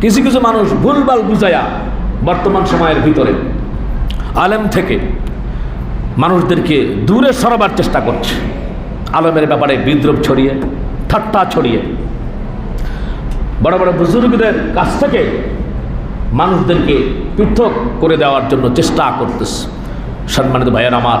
কিছু কিছু মানুষ ভুলভাল বুঝায়া বর্তমান সময়ের ভিতরে, আলেম থেকে মানুষদেরকে দূরে সরাবার চেষ্টা করছে। আলমের ব্যাপারে বিদ্রোপ ছড়িয়ে, ঠাট্টা ছড়িয়ে। বড় বড় বুজুর্গদের কাছ থেকে মানুষদেরকে পৃথক করে দেওয়ার জন্য চেষ্টা করতেছে। সম্মানিত ভাইয়ের আমার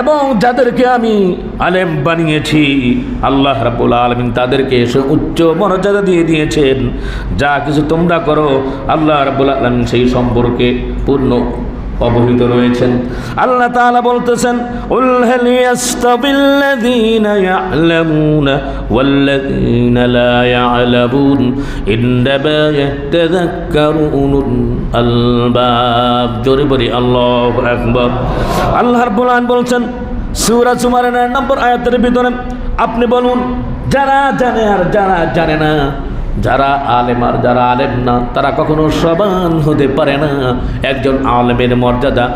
এবং যাদেরকে আমি আলেম বানিয়েছি, আল্লাহ রাবুল আলমিন তাদেরকে সে উচ্চ মর্যাদা দিয়ে দিয়েছেন। যা কিছু তোমরা করো, আল্লাহ রাবুল আলমিন সেই সম্পর্কে পূর্ণ অবহিত রয়েছেন। আল্লাহ তাআলা বলতেছেন, উল হাল ইয়াস্তাবিল্লাযীনা ইয়ালামুনা ওয়াল্লাযীনা লা ইয়ালামুন ইন্নামা ইয়াতাযাক্কারু উলুল আলবাব। জোরে বলি, আল্লাহু আকবার। আল্লাহ রাব্বুল আলামিন বলছেন, সূরা জুমারের নয় নম্বর আয়াতের ভিতরে আপনি বলুন, যারা জানে আর যারা জানে না যারা আলেম আর যারা আলেম না, তারা কখনো সমান হতে পারে না। একজন আলেমের মর্যাদা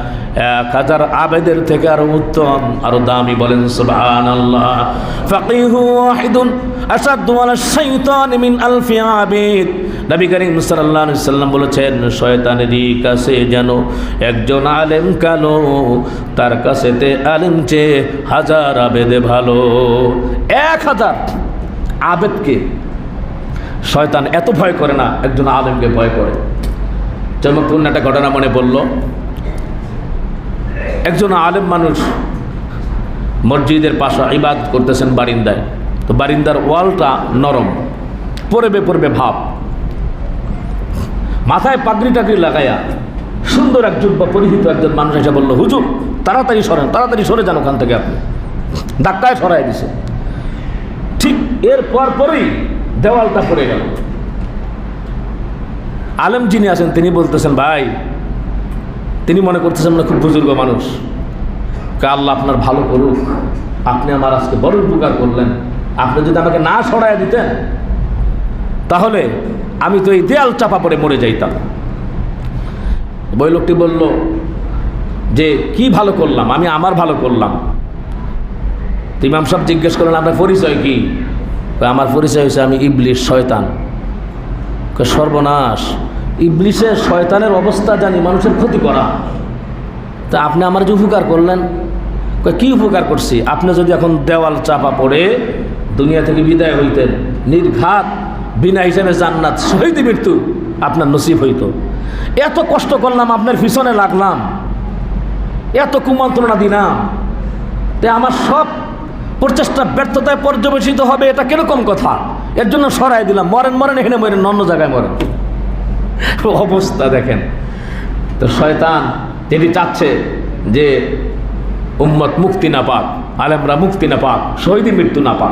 এক হাজার আবেদের থেকে আরও উত্তম, আরও দামি বলেন আল্লাহ বলেছেন কাছে যেন একজন আলেম তার আলেম হাজার আবেদে ভালো। এক হাজার আবেদকে শয়তান এত ভয় করে না, একজন আলেমকে ভয় করে। চমকপূর্ণ একটা ঘটনা মনে পড়ল। একজন আলেম মানুষ মসজিদের পাশে ইবাদ করতেছেন বারিন্দায়। তো বারিন্দার ওয়ালটা নরম, পড়বে পড়বে ভাব। মাথায় পাগড়ি টাগড়ি লাগাইয়া সুন্দর এক জুব্বা পরিহিত একজন মানুষ এসে বলল, হুজুর, তাড়াতাড়ি সরেন, তাড়াতাড়ি সরে যান ওখান থেকে আপনি। ধাক্কায় সরাই দিছে। ঠিক এর পর পরই দেওয়ালটা পড়ে গেল। আলেম যিনি আছেন, তিনি বলতেছেন, ভাই, তিনি মনে করতেছেন না খুব বুজুর্গ মানুষ। কা আল্লাহ আপনার ভালো করুক। আপনি আমার আজকে বড় উপকার করলেন। আপনি যদি আমাকে না সরাই দিতেন, তাহলে আমি তো এই দেয়াল চাপা পড়ে মরে যাইতাম। বই লোকটি বলল, যে কি ভালো করলাম? আমি আমার ভালো করলাম। তো ইমাম সাহেব জিজ্ঞেস করলেন, আপনার পরিচয় কি? আমার পরিচয় হয়েছে আমি ইবলিশ, শয়তান। সর্বনাশ। ইবলিশের, শয়তানের অবস্থা জানি, মানুষের ক্ষতি করা। তা আপনি আমার যে উপকার করলেন কি উপকার করছি? আপনি যদি এখন দেওয়াল চাপা পড়ে, দুনিয়া থেকে বিদায় হইতেন, নির্ঘাত, বিনা হিসেবে জান্নাত শহীদ মৃত্যু আপনার নসিব হইত। এত কষ্ট করলাম, আপনার পিছনে লাগলাম। এত কুমন্ত্রণা দিলাম। তে আমার সব প্রচেষ্টা ব্যর্থতায় পর্যবেসিত হবে, এটা কীরকম কথা? এর জন্য সরাই দিলাম, মরেন মরেন, এখানে মরেন, অন্য জায়গায় মরেন। অবস্থা দেখেন। তো শয়তান তিনি চাচ্ছে যে উম্মত মুক্তি না পাক, আলেমরা মুক্তি না পাক শহীদি মৃত্যু না পাক।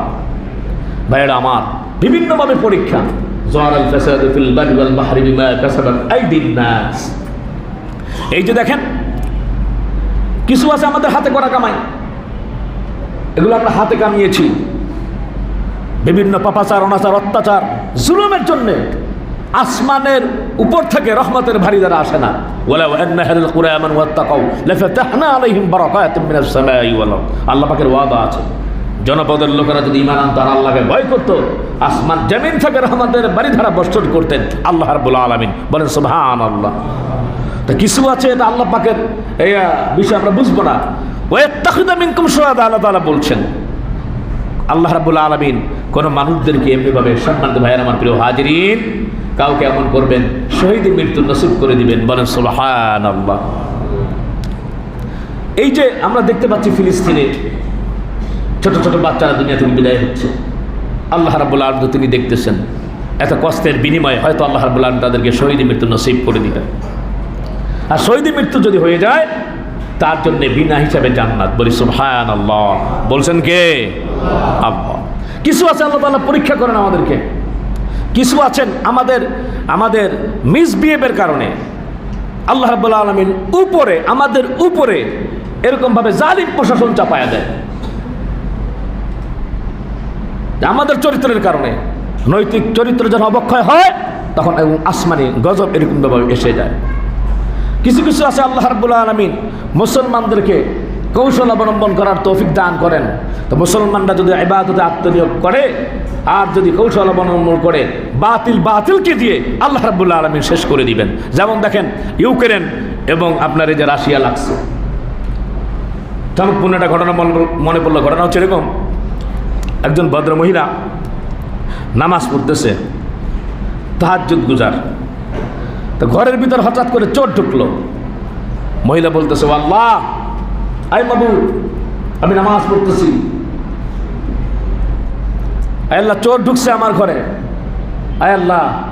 ভাইয়েরা আমার, বিভিন্নভাবে পরীক্ষা। এই যে দেখেন, কিছু আছে আমাদের হাতে করা কামাই। এগুলো আমরা হাতে কামিয়েছি। বিভিন্ন পাপাচার, অনাচার, অত্যাচার, জুলুমের জন্য আসমানের উপর থেকে রহমতের ভারী দ্বারা আসে না। ওয়ালাউ আন্না হালাল কুরআমান ওয়াত্তাকাউ, লাফাতাহনা আলাইহিম বারাকাতিন মিনাস সামাই ওয়াল আরদ। আল্লাহ পাকের ওয়াদা আছে। জনপদের লোকেরা যদি ইমান আনতো আল্লাহকে ভয় করতো, আসমান জমিন থেকে রহমতের বাড়ি ধারা বর্ষণ করতেন। আল্লাহ রাব্বুল আলামিন বলেন, সুবহানাল্লাহ। তা কিছু আছে এটা আল্লাহ পাকের এই বিষয় আমরা বুঝব না। ওয়াত্তাখিদা মিনকুম শুহাদা, আল্লাহ বলছেন, আল্লাহ রাব্বুল আলামিন কোন মানুষদেরকে এমনিভাবে সম্মানিত ভাইয়ের আমার প্রিয় হাজিরিন, কাউকে এমন করবেন শহীদ মৃত্যু নসিব করে দিবেন, বলেন সুবহানাল্লাহ। এই যে আমরা দেখতে পাচ্ছি ফিলিস্তিনে ছোট ছোট বাচ্চারা দুনিয়া থেকে বিদায় হচ্ছে। আল্লাহ রাব্বুল আলম তিনি দেখতেছেন, এত কষ্টের বিনিময়ে হয়তো আল্লাহ রাব্বুল আলম তাদেরকে শহীদ মৃত্যু নসিব করে দিবেন। আর শহীদ মৃত্যু যদি হয়ে যায় তার জন্য বিনা হিসাবে জান্নাত। বলি সুবহান আল্লাহ বলছেন কে? আল্লাহ। কিছু আছে আল্লাহ তাআলা পরীক্ষা করেন আমাদেরকে। কিছু আছেন আমাদের আমাদের মিসবিহেভের কারণে। আল্লাহ রাব্বুল আলমিন উপরে, আমাদের উপরে এরকমভাবে জালিম প্রশাসন চাপায়া দেয়। আমাদের চরিত্রের কারণে। নৈতিক চরিত্র যখন অবক্ষয় হয়, তখন এবং আসমানি গজব এরকমভাবে এসে যায়। কিছু কিছু আছে আল্লাহ রাব্বুল আলমিন। মুসলমানদেরকে কৌশল অবলম্বন করার তৌফিক দান করেন। তো মুসলমানরা যদি ইবাদতে আত্মনিয়োগ করে, আর যদি কৌশল অবলম্বন করে, বাতিল বাতিলকে দিয়ে আল্লাহ রাব্বুল আলমিন শেষ করে দিবেন। যেমন দেখেন, ইউক্রেন এবং আপনার এই যে রাশিয়া লাগছে। চমকপূর্ণ একটা ঘটনা মনে- পড়ল ঘটনা হচ্ছে এরকম, একজন ভদ্র মহিলা নামাজ পড়তেছে, তাহাজ্জুদ গুজার। তো ঘরের ভিতর হঠাৎ করে চোর ঢুকলো। মহিলা বলতেছে "ও আল্লাহ, আই বাবু আমি নামাজ পড়তেছি। আল্লাহ, চোর ঢুকছে আমার ঘরে। আয় আল্লাহ,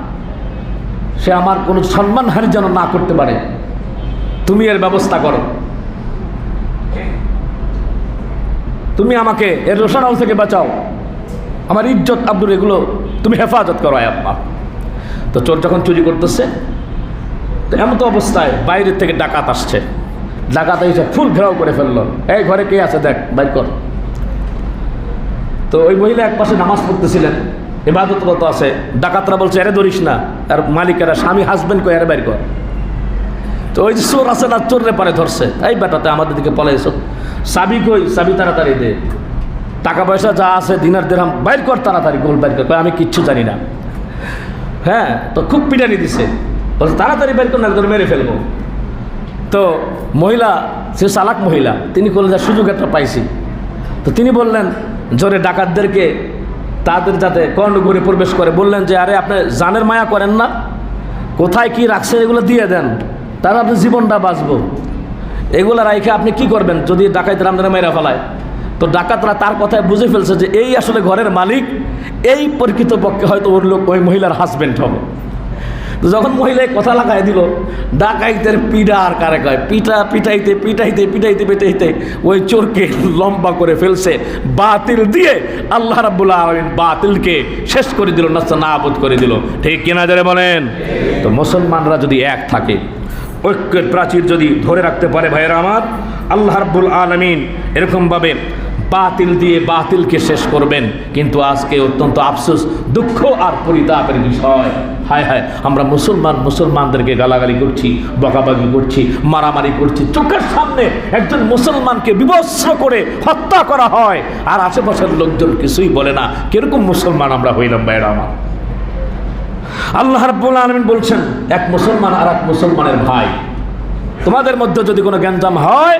সে আমার কোনো সম্মানহানি যেন না করতে পারে। তুমি এর ব্যবস্থা করো। তুমি আমাকে এর রোশন হাউস থেকে বাঁচাও। আমার ইজ্জত আব্দুল, এগুলো তুমি হেফাজত করো, আয় আব্বা। তো চোর যখন চুরি করতেছে তো এমন তো অবস্থায় বাইরের থেকে ডাকাত আসছে। ডাকাত এসে ফুল ঘেরাও করে ফেলল। এই ঘরে কে আছে দেখ, বাইর কর। তো ওই মহিলা এক পাশে নামাজ পড়তেছিলেন এবাদতরত আছে। ডাকাতরা বলছে, এরে ধরিস না। আর মালিকেরা, স্বামী হাজবেন্ড কো এরে বাইর কর। তো ওই যে চোর আছে না, চোররে পারে ধরছে। এই বেটাতে, আমাদের দিকে পলে এসো। চাবি কই? চাবি তাড়াতাড়ি দে। টাকা পয়সা যা আছে, দিনার দেরাম বাইর কর তাড়াতাড়ি গোল, বাইর কর। আমি কিচ্ছু জানি না। হ্যাঁ তো খুব পিটানি দিছে। বলছে, তাড়াতাড়ি বের কর না তোর মেরে ফেলব। তো মহিলা, সে চালাক মহিলা, তিনি করলেন যে সুযোগ একটা পাইছি। তো তিনি বললেন, জোরে ডাকাতদেরকে তাদের যাতে কর্ণঘরে প্রবেশ করে। বললেন যে, আরে, আপনি জানের মায়া করেন না। কোথায় কি রাখছেন, এগুলো দিয়ে দেন। তাহলে আপনি জীবনটা বাঁচবো। এগুলো রাইখে আপনি কি করবেন, যদি ডাকাইতে রামদানে মেরা ফেলায়? তো ডাকাতরা তার কথায় বুঝে ফেলছে যে, এই আসলে ঘরের মালিক, এই প্রকৃতপক্ষে হয়তো ওর লোক, ওই মহিলার হাজবেন্ড হবে। যখন মহিলায় কথা লাগাই দিল, ডাকাইতের পিডা আর কারে কয়? পিটা পিটাইতে পিটাইতে পিটাইতে পিটাইতে ওই চোরকে লম্বা করে ফেলছে, বাতিল দিয়ে আল্লাহ রাব্বুল আলামিন বাতিলকে শেষ করে দিল, নাস্তা নাবুদ করে দিল। ঠিক কিনা যারা বলেন? তো মুসলমানরা যদি এক থাকে, ঐক্যের প্রাচীর যদি ধরে রাখতে পারে ভাইয়েরা আমার, আল্লাহ রাব্বুল আলামিন এরকমভাবে বাতিল দিয়ে বাতিলকে শেষ করবেন। কিন্তু আজকে অত্যন্ত আফসোস, দুঃখ আর পরিতাপের বিষয়। হায় হায়, আমরা মুসলমান, মুসলমানদেরকে গালাগালি করছি বকাবাগি করছি, মারামারি করছি। চোখের সামনে একজন মুসলমানকে বিবস্ত্র করে হত্যা করা হয়। আর আশেপাশের লোকজন কিছুই বলে না। কীরকম মুসলমান আমরা হইলাম বাইরে আমার? আল্লাহ রাব্বুল আলামিন বলছেন, এক মুসলমান আর এক মুসলমানের ভাই। তোমাদের মধ্যে যদি কোনো গ্যাঞ্জাম হয়,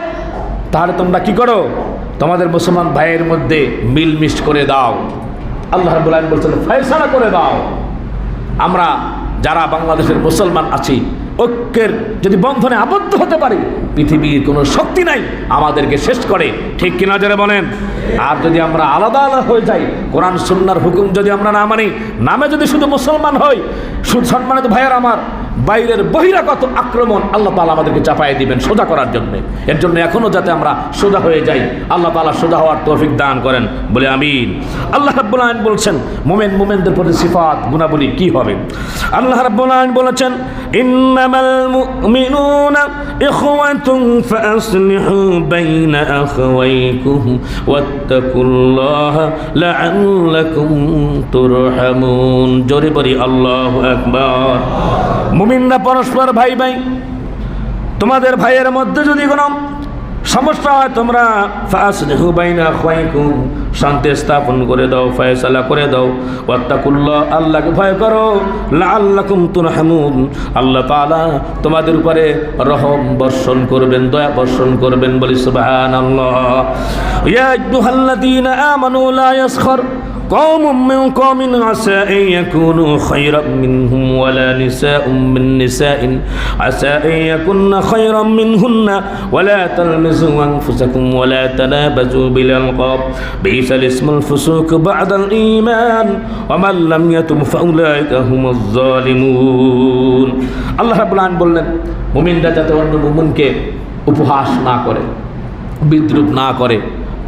তাহলে তোমরা কি করো? তোমাদের মুসলমান ভাইয়ের মধ্যে মিলমিশ করে দাও। আল্লাহ রাব্বুল আলামিন বলছেন, ফয়সালা করে দাও। আমরা যারা বাংলাদেশের মুসলমান আছি, ঐক্যের যদি বন্ধনে আবদ্ধ হতে পারি, পৃথিবীর কোনো শক্তি নাই আমাদেরকে শেষ করে। ঠিক কিনা যারা বলেন? আর যদি আমরা আলাদা আলাদা হয়ে যাই, কোরআন, সুন্নার হুকুম যদি আমরা না মানি, নামে যদি শুধু মুসলমান হই সম্মানিত ভাইয়ের আমার বাইরের বহিরাগত আক্রমণ আল্লাহ তালা আমাদেরকে চাপাই দিবেন সোজা করার জন্য। এর জন্য এখনও যাতে আমরা সোজা হয়ে যাই, আল্লাহ তালা সোজা হওয়ার তৌফিক দান করেন। বলে আমিন। আল্লাহ রাব্বুল আলামিন বলছেন, মোমেন মোমেনদের প্রতি সিফাত গুণাবলী কি হবে? আল্লাহ রাব্বুল বলেছেন, ইন্নামাল জোরে বলি, আল্লাহু মুমিনরা পরস্পর ভাই ভাই। তোমাদের ভাইয়ের মধ্যে যদি কোনো সমস্যা হয়, তোমরা বাইনা শান্তি স্থাপন করে দাও, ফয়সালা করে দাও। ওয়াত্তাকুল্লাহ, আল্লাহকে ভয় করো। লাআল্লাকুম তুরহামুন। আল্লাহ তাআলা তোমাদের উপরে রহম বর্ষণ করবেন, দয়া বর্ষণ করবেন বলি সুবহানাল্লাহ। ইয়া قوم من قوم عسى أن يكونوا خيرا منهم ولا نساء من نساء عسى أن يكن خيرا منهن ولا تلمزوا أنفسكم ولا تنابزوا بالألقاب بئس الاسم الفسوق بعد الإيمان ومن لم يتم فأولئك هم الظالمون আল্লাহ রাব্বুল আলামিন বললেন মুমিনরা যাতে অন্য মুমিনকে উপহাস না করে বিদ্রুপ না করে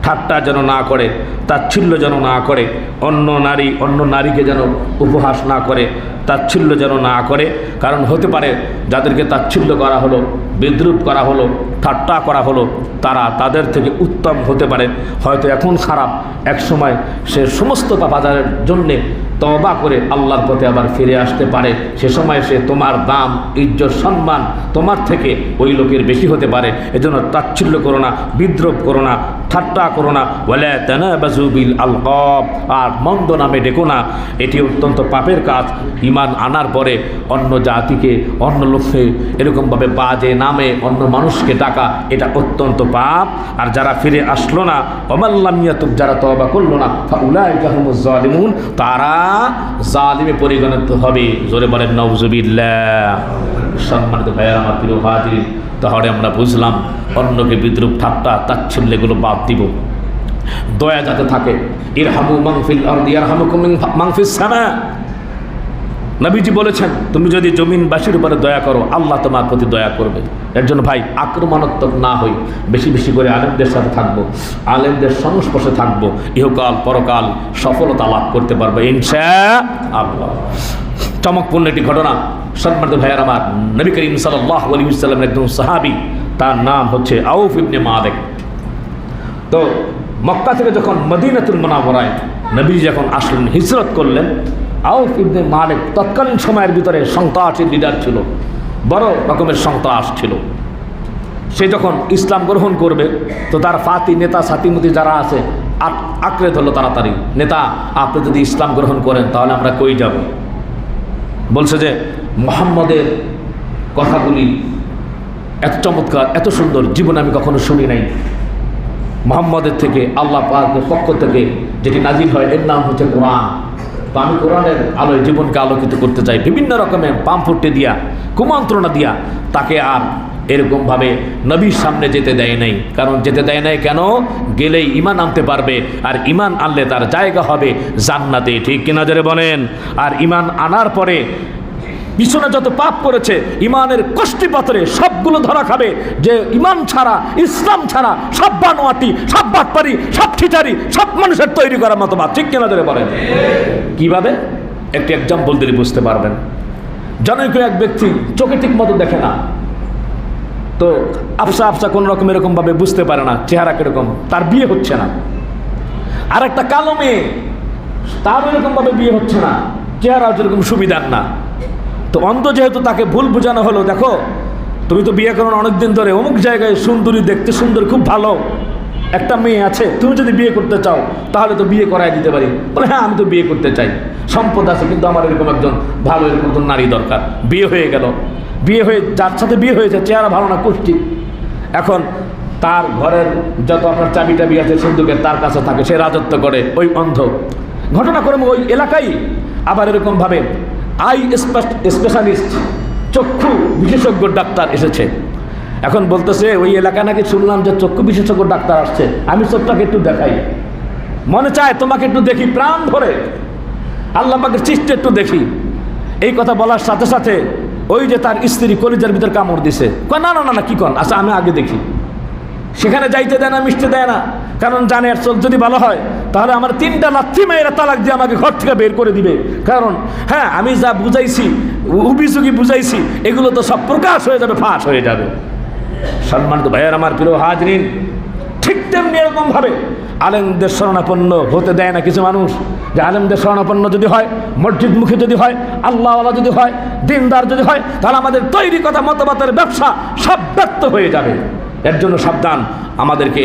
ঠাট্টা যেন না করে, তাচ্ছিল্য যেন না করে, অন্য নারী, অন্য নারীকে যেন উপহাস না করে তাচ্ছিল্য যেন না করে, কারণ হতে পারে যাদেরকে তাচ্ছিল্য করা হলো, বিদ্রুপ করা হলো, ঠাট্টা করা হলো, তারা তাদের থেকে উত্তম হতে পারে। হয়তো এখন খারাপ, এক সময় সে সমস্ত পাপাদারের জন্যে তবা করে আল্লাহর পথে আবার ফিরে আসতে পারে। সে সময় সে তোমার দাম, ইজ্জত, সম্মান তোমার থেকে ওই লোকের বেশি হতে পারে। এজন্য তাচ্ছিল্য করো না, বিদ্রোপ করো না, ঠাট্টা করো না। বলে বাজুবিল আলকব। আর মন্দ নামে ডেকো না। এটি অত্যন্ত পাপের কাজ। ইমান আনার পরে অন্য জাতিকে, অন্য লোককে এরকমভাবে বাজে নামে অন্য মানুষকে ডাকা, এটা অত্যন্ত পাপ। আর যারা ফিরে আসলো না অমাল্লামিয়াতুক যারা তবা করল না জালিমুন, তারা জালিমে পরিগণিত হবে। জোরে বলেন নওজুবিল্লাহ সম্মানিত ভাইয়ার, আমার প্রিয় হাজির তাহলে আমরা বুঝলাম অন্যকে বিদ্রুপ ঠাট্টা, তাচ্ছিল্যগুলো বাদ দিব। দয়া যাতে থাকে। ইর হামু মাংফিল আর হামু মাংফিল সামা। নবীজি বলেছেন, তুমি যদি জমিনবাসীর উপরে দয়া করো, আল্লাহ তোমার প্রতি দয়া করবে। এর জন্য ভাই, আক্রমণাত্মক না হই, বেশি বেশি করে আলেমদের সাথে থাকব, আলেমদের সংস্পর্শে থাকব, ইহকাল পরকাল সফলতা লাভ করতে পারবে ইনশা আল্লাহ চমকপূর্ণ একটি ঘটনা, সম্মানিত ভাইয়ার আমার, নবী করিম সাল্লাহ আলী একজন সাহাবি, তার নাম হচ্ছে আউফ ইবনে মাদেক। তো মক্কা থেকে যখন মদিনাতুল মোনাবরায় নবী যখন আসলেন, হিজরত করলেন আউফ ইবনে মালিক তৎকালীন সময়ের ভিতরে সন্ত্রাসী লিডার ছিল, বড় রকমের সন্ত্রাস ছিল। সে যখন ইসলাম গ্রহণ করবে, তো তার ফাতি নেতা সাতিমতি যারা আছে, আক- আঁকড়ে ধরলো তাড়াতাড়ি নেতা, আপনি যদি ইসলাম গ্রহণ করেন, তাহলে আমরা কই যাব? বলছে যে, মোহাম্মদের কথাগুলি এত চমৎকার, এত সুন্দর, জীবনে আমি কখনো শুনি নাই। মোহাম্মদের থেকে, আল্লাহ পাকের পক্ষ থেকে যেটি নাজিল হয়, এর নাম হচ্ছে কোরআন। তো আমি কোরআনের আলোয় জীবনকে আলোকিত করতে চাই, বিভিন্ন রকমের পাম্পট্টে দিয়া, কুমন্ত্রণা দিয়া, তাকে আর এরকমভাবে নবীর সামনে যেতে দেয় নাই। কারণ যেতে দেয় নাই কেন? গেলেই ইমান আনতে পারবে, আর ইমান আনলে তার জায়গা হবে জান্নাতে, ঠিক কিনা জোরে বলেন? আর ইমান আনার পরে পিছনে যত পাপ করেছে, ইমানের কষ্টি পাথরে সবগুলো ধরা খাবে। যে ইমান ছাড়া, ইসলাম ছাড়া, সব বানোয়াটি, সব বাটপারি, সব ঠিটারি, সব মানুষের তৈরি করার মতো বা ঠিক কেনা ধরে বলেন? কীভাবে? একটি এক্সাম্পল দিলে বুঝতে পারবেন। জনৈক এক ব্যক্তি চোখে ঠিক মতো দেখে না। তো আফসা আফসা কোনো রকম এরকমভাবে বুঝতে পারে না, চেহারা কীরকম, তার বিয়ে হচ্ছে না। আর একটা কালো মেয়ে তার এরকমভাবে বিয়ে হচ্ছে না চেহারা যেরকম সুবিধার না। তো অন্ধ যেহেতু তাকে ভুল বোঝানো হলো, দেখো, তুমি তো বিয়ে করো অনেকদিন ধরে, অমুক জায়গায় সুন্দরী দেখতে সুন্দর, খুব ভালো। একটা মেয়ে আছে, তুমি যদি বিয়ে করতে চাও, তাহলে তো বিয়ে করাই দিতে পারি। বলে হ্যাঁ আমি তো বিয়ে করতে চাই। সম্পদ আছে, কিন্তু আমার এরকম একজন ভালো, এরকম একজন নারী দরকার। বিয়ে হয়ে গেল। বিয়ে হয়ে, যার সাথে বিয়ে হয়েছে, চেহারা ভালো না, কুষ্টি। এখন তার ঘরের যত আপনার চাবি টাবি আছে সিন্ধুকের তার কাছে থাকে, সে রাজত্ব করে, ওই অন্ধ। ঘটনা করে ওই এলাকায় আবার এরকমভাবে আই স্পেশালিস্ট, চক্ষু বিশেষজ্ঞ ডাক্তার এসেছে। এখন বলতেছে, ওই এলাকা নাকি শুনলাম যে চক্ষু বিশেষজ্ঞ ডাক্তার আসছে। আমি চোখটাকে একটু দেখাই। মনে চায় তোমাকে একটু দেখি, প্রাণ ধরে আল্লাহ পাকের সৃষ্টি একটু দেখি। এই কথা বলার সাথে সাথে ওই যে তার স্ত্রী কলিজার ভিতর কামড় দিছে। না না না কি কন? আচ্ছা আমি আগে দেখি। সেখানে যাইতে দেয় না, মিশতে দেয় না। কারণ জানে চোখ যদি ভালো হয় তাহলে আমার তিনটা লাথি মেয়েরা তালাক দিয়ে আমাকে ঘর থেকে বের করে দিবে। কারণ হ্যাঁ আমি যা বুঝাইছি উবিসুগি বুঝাইছি, এগুলো তো সব প্রকাশ হয়ে যাবে, ফাঁস হয়ে যাবে। সম্মান সম্মানিত ভাইয়ার, আমার প্রিয় হাজরিন, ঠিক তেমনি এরকমভাবে আলেমদের শরণাপন্ন হতে দেয় না কিছু মানুষ। যে আলেমদের শরণাপন্ন যদি হয় মসজিদ মুখী যদি হয়, আল্লাহওয়ালা যদি হয়, দিনদার যদি হয়, তাহলে আমাদের তৈরি কথা, মতবাদের ব্যবসা সব ব্যর্থ হয়ে যাবে। এর জন্য সাবধান আমাদেরকে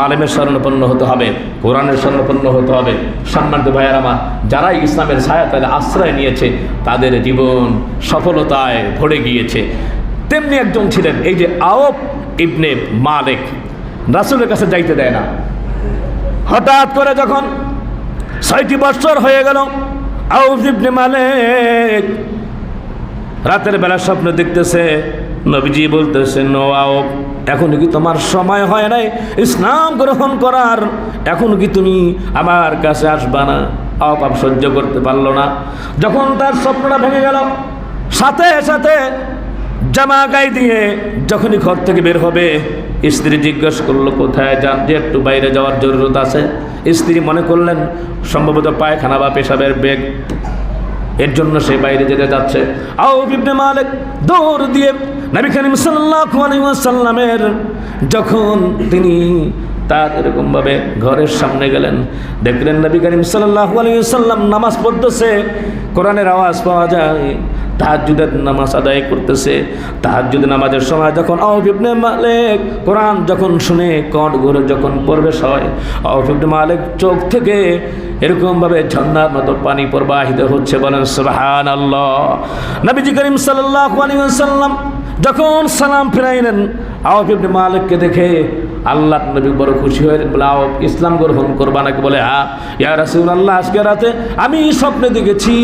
আলেমের শরণাপন্ন হতে হবে, কোরআনের শরণাপন্ন হতে হবে। সম্মানিত ভাইয়ার আমার, যারাই ইসলামের ছায়া তাদের আশ্রয় নিয়েছে, তাদের জীবন সফলতায় ভরে গিয়েছে। তেমনি একজন ছিলেন এই যে আওপ ইবনে মালিক। রাসুলের কাছে যাইতে দেয় না। হঠাৎ করে যখন ছয়টি বছর হয়ে গেল আউফ ইবনে মালিক রাতের বেলা স্বপ্ন দেখতেছে নবীজি বলতেছে নো আও, এখন কি তোমার সময় হয় নাই? ইসলাম গ্রহণ করার, এখন কি তুমি আমার কাছে আসবা না? অপাপ সহ্য করতে পারল না। যখন তার স্বপ্নটা ভেঙে গেল, সাথে সাথে জামা গায়ে দিয়ে যখনই ঘর থেকে বের হবে, স্ত্রী জিজ্ঞেস করল, কোথায় যান? যে একটু বাইরে যাওয়ার জরুরত আছে। স্ত্রী মনে করলেন, সম্ভবত পায়খানা বা পেশাবের বেগ এর জন্য সে বাইরে যেতে যাচ্ছে। আও বিবনে মালিক দৌড় দিয়ে নবী করিম সাল্লাল্লাহু আলাইহি ওয়াসাল্লামের যখন তিনি তার এরকমভাবে ঘরের সামনে গেলেন, দেখলেন নবী করিম সাল্লাল্লাহু আলাইহি ওয়াসাল্লাম নামাজ পড়তেছে, কোরআনের আওয়াজ পাওয়া যায়। তাহাজ্জুদের নামাজ আদায় করতেছে। তাহাজ্জুদ নামাজের সময় যখন আউফ ইবনে মালিক কোরআন যখন শুনে কট ঘুরে যখন প্রবেশ হয় আউফ ইবনে মালিক চোখ থেকে এরকমভাবে ঝর্ণার মতো পানি প্রবাহিত হচ্ছে বলেন সুবহান আল্লাহ নবীজি করিম সাল্লাল্লাহু আলাইহি ওয়াসাল্লাম যখন সালাম ফিরাইলেন আউফ ইবনে মালিককে দেখে আল্লাহ নবী বড় খুশি হয়ে বলে, আও, ইসলাম গ্রহণ করবা নাকি? বলে, হা, ইয়া রাসুল আল্লাহ আজকে রাতে আমি স্বপ্নে দেখেছি।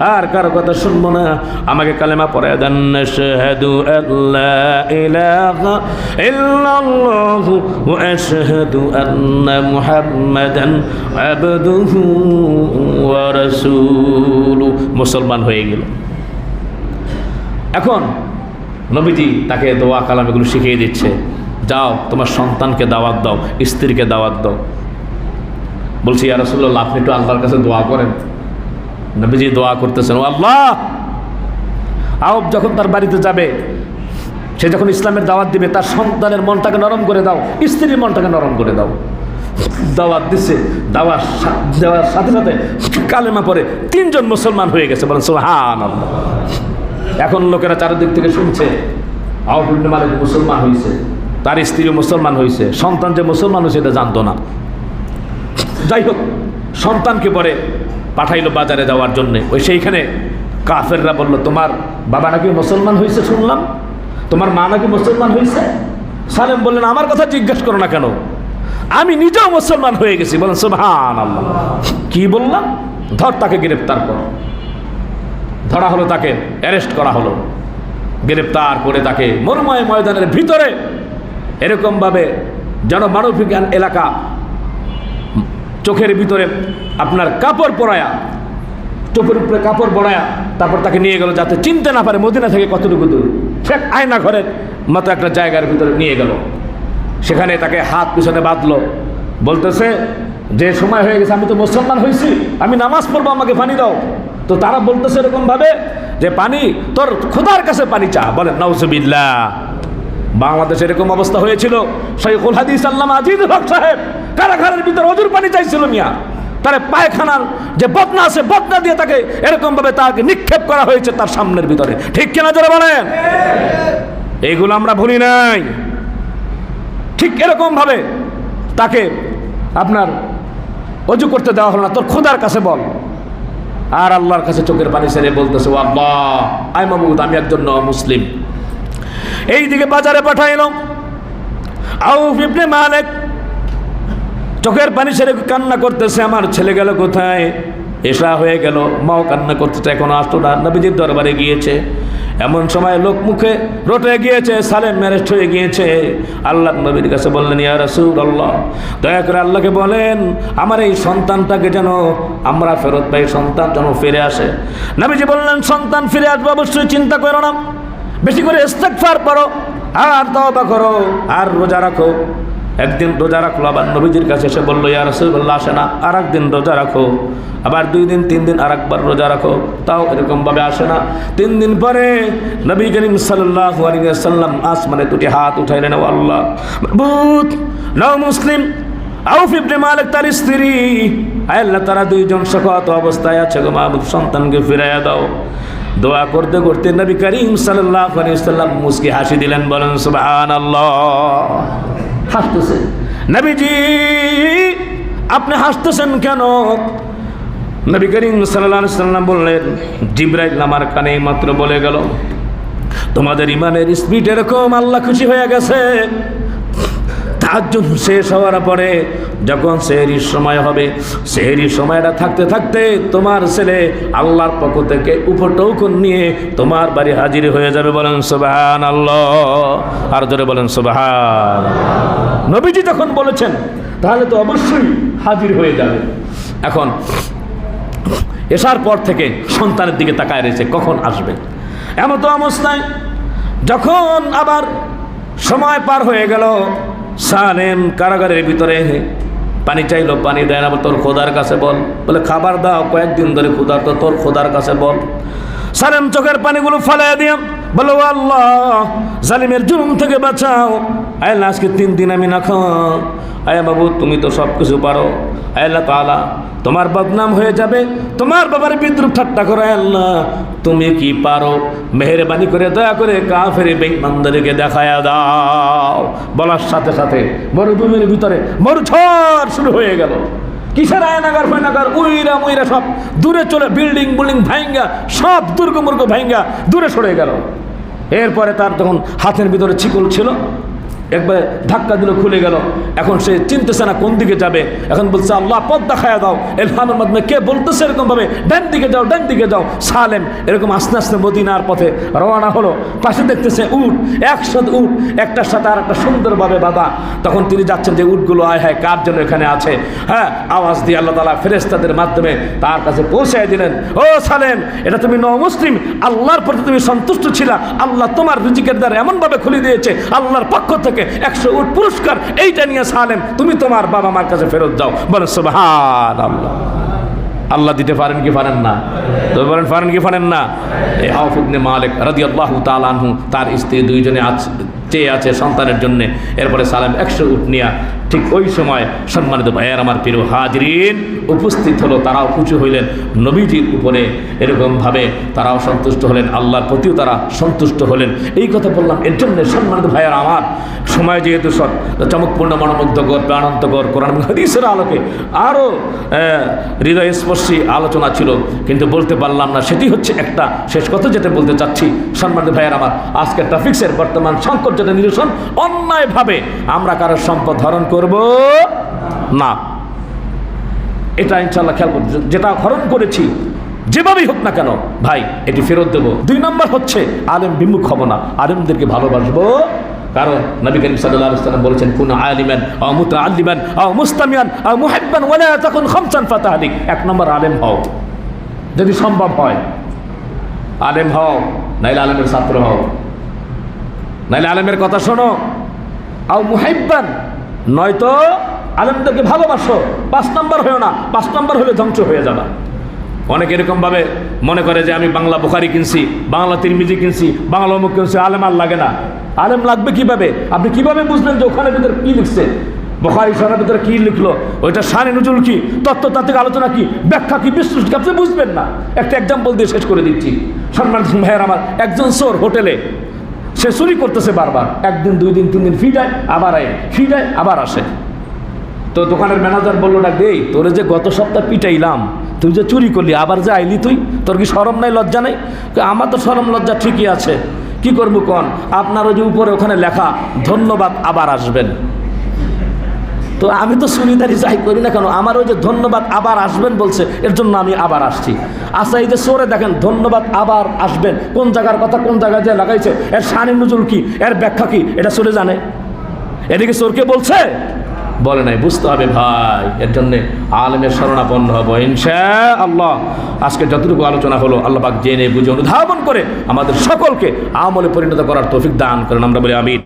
আর কারও কথা শুনব না। আমাকে কালেমা পরে দেন শাহাদু আল্লাহ ইলাহা ইল্লাল্লাহ ওয়া আশহাদু আন্না মুহাম্মাদান আবদুহু ওয়া রাসূলু। মুসলমান হয়ে গেল। এখন নবীজি তাকে দোয়া কালাম এগুলো শিখিয়ে দিচ্ছে। যাও, তোমার সন্তানকে দাওয়াত দাও, স্ত্রীকে দাওয়াত দাও। বলছি, ইয়া রাসূলুল্লাহ, আপনি একটু আল্লাহর কাছে দোয়া করেন। নবীজি দোয়া করতেছেন, ও আল্লাহ! আউব যখন তার বাড়িতে যাবে, সে যখন ইসলামের দাওয়াত দিবে, তার সন্তানের মনটাকে নরম করে দাও, স্ত্রীর মনটাকে নরম করে দাও। দাওয়াত দিচ্ছে দাওয়ার দেওয়ার সাথে সাথে কালেমা পরে তিনজন মুসলমান হয়ে গেছে, বলেন সুবহান এখন লোকেরা চারিদিক থেকে শুনছে আউফুল মালিক মুসলমান হয়েছে তার স্ত্রী মুসলমান হয়েছে সন্তান যে মুসলমান হয়েছে এটা জানতো না। যাই হোক সন্তানকে পরে পাঠাইলো বাজারে যাওয়ার জন্যে। ওই সেইখানে কাফেররা বলল, তোমার বাবা নাকি মুসলমান হয়েছে শুনলাম? তোমার মা নাকি মুসলমান হয়েছে সালেম বললেন, আমার কথা জিজ্ঞেস করো না কেন? আমি নিজেও মুসলমান হয়ে গেছি। বলেন সুবহান আল্লাহ কি বললাম? ধর তাকে গ্রেপ্তার কর। ধরা হলো তাকে, অ্যারেস্ট করা হলো। গ্রেপ্তার করে তাকে মরুময় ময়দানের ভিতরে এরকমভাবে যেন জনমানবিজ্ঞান এলাকা চোখের ভিতরে আপনার কাপড় পরায়া, চোখের উপরে কাপড় পরায়া তারপর তাকে নিয়ে গেল যাতে চিনতে না পারে মদিনা থেকে কতটুকু দূর। সে আয়না ঘরের মতো একটা জায়গার ভিতরে নিয়ে গেল। সেখানে তাকে হাত পিছনে বাঁধলো। বলতেছে, যে সময় হয়ে গেছে, আমি তো মুসলমান হয়েছি, আমি নামাজ পড়ব, আমাকে পানি দাও। তো তারা বলতেছে এরকমভাবে যে, পানি, তোর খোদার কাছে পানি চা। বলেন নওজবিল্লা বাংলাদেশে এরকম অবস্থা হয়েছিল। শৈখুল হাদিস আল্লাম আজিজ হক সাহেব কারাগারের ভিতরে অজুর পানি চাইছিল মিয়া। তার পায়খানার যে বদনা আছে, বদনা দিয়ে তাকে এরকম ভাবে তাকে নিক্ষেপ করা হয়েছে তার সামনের ভিতরে। ঠিক কিনা যারা বলেন? এইগুলো আমরা ভুলি নাই। ঠিক এরকম ভাবে তাকে আপনার অজু করতে দেওয়া হলো না। তোর খোদার কাছে বল। আর আল্লাহর কাছে চোখের পানি সেরে বলতেছে আল্লাহ আই মামুদ আমি একজন মুসলিম এইদিকে বাজারে পাঠাইল আউফ ইবনে মালিক চোখের পানি ছেড়ে কান্না করতেছে, আমার ছেলে গেল কোথায়? এসা হয়ে গেল, মাও কান্না করতেছে, এখন আসতো না। নবীজির দরবারে গিয়েছে। এমন সময় লোক মুখে রটে গিয়েছে, সালেম ম্যারেজ হয়ে গিয়েছে। আল্লাহ নবীর কাছে বললেন, ইয়া রাসূল আল্লাহ দয়া করে আল্লাহকে বলেন, আমার এই সন্তানটাকে যেন আমরা ফেরত পাই, সন্তান যেন ফিরে আসে। নবীজি বললেন, সন্তান ফিরে আসবে, অবশ্যই চিন্তা করো না। বেশি করে ইস্তেগফার করো আর তওবা করো, আর রোজা রাখো। একদিন রোজা রাখল, আবার নবীজির কাছে এসে বলল, ইয়া রাসূলুল্লাহ, আসে না আর একদিন রোজা রাখো। আবার দুই দিন, তিন দিন আর একবার রোজা রাখো। তাও এরকমভাবে আসে না। তিন দিন পরে নবী করিম সাল্লাল্লাহু আলাইহি ওয়াসাল্লাম আসমানে দুটি হাত উঠাইলেন আল্লাহ। বহুত নও মুসলিম। তার স্ত্রী। আল্লাহ, তারা দুইজন শকত অবস্থায় আছে গো মাহমুদ সন্তানকে ফিরাইয়া দাও। দোয়া করতে করতে নবী করিম সাল্লাল্লাহু আলাইহি ওয়াসাল্লাম মুস্কি হাসি দিলেন, বলেন, সুবহানাল্লাহ। হাসতেছে নবীজি, আপনি হাসতেছেন কেন? নবী করিম আলাইহি সাল্লাম বললেন, জিব্রাইল আমার কানে মাত্র বলে গেল, তোমাদের ইমানের স্পিড এরকম আল্লাহ খুশি হয়ে গেছে। তাজ্জুদ শেষ হওয়ার পরে যখন সেহরির সময় হবে, সেহরির সময়টা থাকতে থাকতে তোমার ছেলে আল্লাহর পক্ষ থেকে উপটৌকন নিয়ে তোমার বাড়ি হাজির হয়ে যাবে বলেন সুবাহান আল্লাহ আর জোরে বলেন সুবাহান নবীজি যখন বলেছেন, তাহলে তো অবশ্যই হাজির হয়ে যাবে। এখন এসার পর থেকে সন্তানের দিকে তাকায় রয়েছে, কখন আসবে? এমন তো অবস্থায় যখন আবার সময় পার হয়ে গেল সালেম কারাগারের ভিতরে পানি চাইলো, পানি দেয় না তোর খোদার কাছে বল। বলে, খাবার দাও, কয়েকদিন ধরে খোদার তো তোর খোদার কাছে বল। সালেম চোখের পানিগুলো ফালাই দিয়ে বলো আল্লাহ, জালিমের জুলুম থেকে বাঁচাও। আয় আজকে তিন দিন আমি না খাওয়া আয়া বাবু, তুমি তো সব কিছু পারো। আল্লাহ তালা তোমার বদনাম হয়ে যাবে, তোমার বাবার বিদ্রুপ ঠাট্টা করে আল্লাহ। তুমি কি পারো? মেহরবানি করে দয়া করে কাফের বেঈমানদেরকে দেখায়া দাও। বলার সাথে সাথে মরুভূমির ভিতরে মরুঝড় শুরু হয়ে গেল। কিসের আয়নাগার ফায়নাগার? উইরা মুইরা সব দূরে চলে, বিল্ডিং বিল্ডিং ভাঙ্গা সব দুর্গ মুর্গ ভাঙ্গা দূরে সরে গেল। এরপরে তার তখন হাতের ভিতরে চিকল ছিল। একবার ধাক্কা দিল, খুলে গেল। এখন সে চিনতেছে না কোন দিকে যাবে। এখন বলছে, আল্লাহ, পথ দেখায় দাও। এলহামের মাধ্যমে কে বলতেছে এরকম ভাবে ডান দিকে যাও, ডান দিকে যাও। সালেম, এরকম আস্তে আস্তে মদিনার পথে রওনা হলো। পাশে দেখতেছে উট, একসাথে উট, একটার সাথে আর একটা সুন্দরভাবে বাঁধা। তখন তিনি যাচ্ছেন যে উটগুলো, আয় হ্যাঁ কার জন্য এখানে আছে? হ্যাঁ আওয়াজ দিয়ে আল্লাহ তালা ফেরেস্তাদের মাধ্যমে তার কাছে পৌঁছায় দিলেন। ও সালেম, এটা তুমি ন মুসলিম, আল্লাহর প্রতি তুমি সন্তুষ্ট ছিলা। আল্লাহ তোমার রিজিকের দ্বারা এমনভাবে খুলে দিয়েছে, আল্লাহর পক্ষ থেকে। একশো উট পুরস্কার, এইটা নিয়ে সালেম, তুমি তোমার বাবা মার কাছে ফেরত দাও। বলে সোভান আল্লাহ আল্লাহ দিতে পারেন কি পারেন না? তবে বলেন পারেন কি পারেন না? এই আউফুবনে মালিক রাজি আল্লাহ তালানহু তার স্ত্রী দুইজনে আছে, চেয়ে আছে সন্তানের জন্যে। এরপরে সালেম একশো উঠ নিয়া ঠিক ওই সময় সম্মানিত ভাইয়ার আমার প্রিয় হাজরিন উপস্থিত হলো, তারাও উঁচু হইলেন। নবীজির উপরে এরকমভাবে তারাও সন্তুষ্ট হলেন, আল্লাহর প্রতিও তারা সন্তুষ্ট হলেন। এই কথা বললাম, এর জন্য সম্মানিত ভাইয়ার আমার সময় যেহেতু সৎ চমকপূর্ণ মনোমুগ্ধকর, প্রাণান্তকর কোরআন হাদিসের আলোকে আরও হৃদয়স্পর্শী আলোচনা ছিল। কিন্তু বলতে পারলাম না, সেটি হচ্ছে একটা শেষ কথা যেটা বলতে চাচ্ছি। সম্মানিত ভাইয়ার আমার আজকে ট্রাফিক্সের বর্তমান সংকট যেটা নিরসন, অন্যায়ভাবে আমরা কারোর সম্পদ হরণ করব? না। এটা ইনশাল্লাহ খেয়াল করতে যেটা হরণ করেছি, যেভাবেই হোক না কেন, ভাই, এটি ফেরত দেবো। দুই নম্বর হচ্ছে, আলেম বিমুখ হব না। আলেমদেরকে ভালোবাসবো। কারণ নবী করিম আলাইহি বলেছেন, কুন খামসান ফাতাহলিক এক নম্বর আলেম হও। যদি সম্ভব হয়, আলেম হও, নাইলে আলেমের ছাত্র হও। নাইলে আলেমের কথা শোনো। আও নয়তো আলেমদেরকে ভালোবাসো, পাঁচ নম্বর হয়েও না, পাঁচ নম্বর হলে ধ্বংস হয়ে যাবা। অনেক এরকমভাবে মনে করে যে আমি বাংলা বোখারি কিনছি, বাংলা তিরমিজি কিনছি, বাংলা অমুক কিনছি, আলেম আর লাগে না। আলেম লাগবে কীভাবে? আপনি কীভাবে বুঝলেন যে ওখানে ভিতরে কী লিখছে? বোখারি সরের ভিতরে কী লিখলো? ওইটা সানি নজুল কি? তত্ত্বতাত্ত্বিক আলোচনা কি? ব্যাখ্যা কি? বিশ্লেষণ কি? আপনি বুঝবেন না। একটা এক্সাম্পল দিয়ে শেষ করে দিচ্ছি। সম্মান ভাইয়ের আমার, একজন সোর হোটেলে সে চুরি করতেছে বারবার। একদিন, দুই দিন, তিন দিন ফি যায় আবার আয়। ফি যায় আবার আসে। তো দোকানের ম্যানেজার বলল না দেই তোরে যে গত সপ্তাহ পিটাইলাম, তুই যে চুরি করলি, আবার যে আইলি তুই? তোর কি সরম নাই, লজ্জা নাই? আমার তো সরম লজ্জা ঠিকই আছে। কি করব কন? আপনার ওই যে উপরে ওখানে লেখা, ধন্যবাদ, আবার আসবেন। তো আমি তো সুনিদারি যাই করি না কেন? আমার ওই যে ধন্যবাদ আবার আসবেন বলছে, এর জন্য আমি আবার আসছি। আচ্ছা এই যে সোরে দেখেন, ধন্যবাদ আবার আসবেন। কোন জায়গার কথা কোন জায়গায় যে লাগাইছে? এর শানি নজুল কি? এর ব্যাখ্যা কি? এটা চলে জানে। এদিকে চোরকে বলছে? বলে নাই, বুঝতে হবে ভাই, এর জন্যে আলেমের শরণাপন্ন হব ইনশা আল্লাহ আজকে যতটুকু আলোচনা হলো আল্লাহ পাক জেনে বুঝে অনুধাবন করে আমাদের সকলকে আমলে পরিণত করার তৌফিক দান করেন। আমরা বলি আমি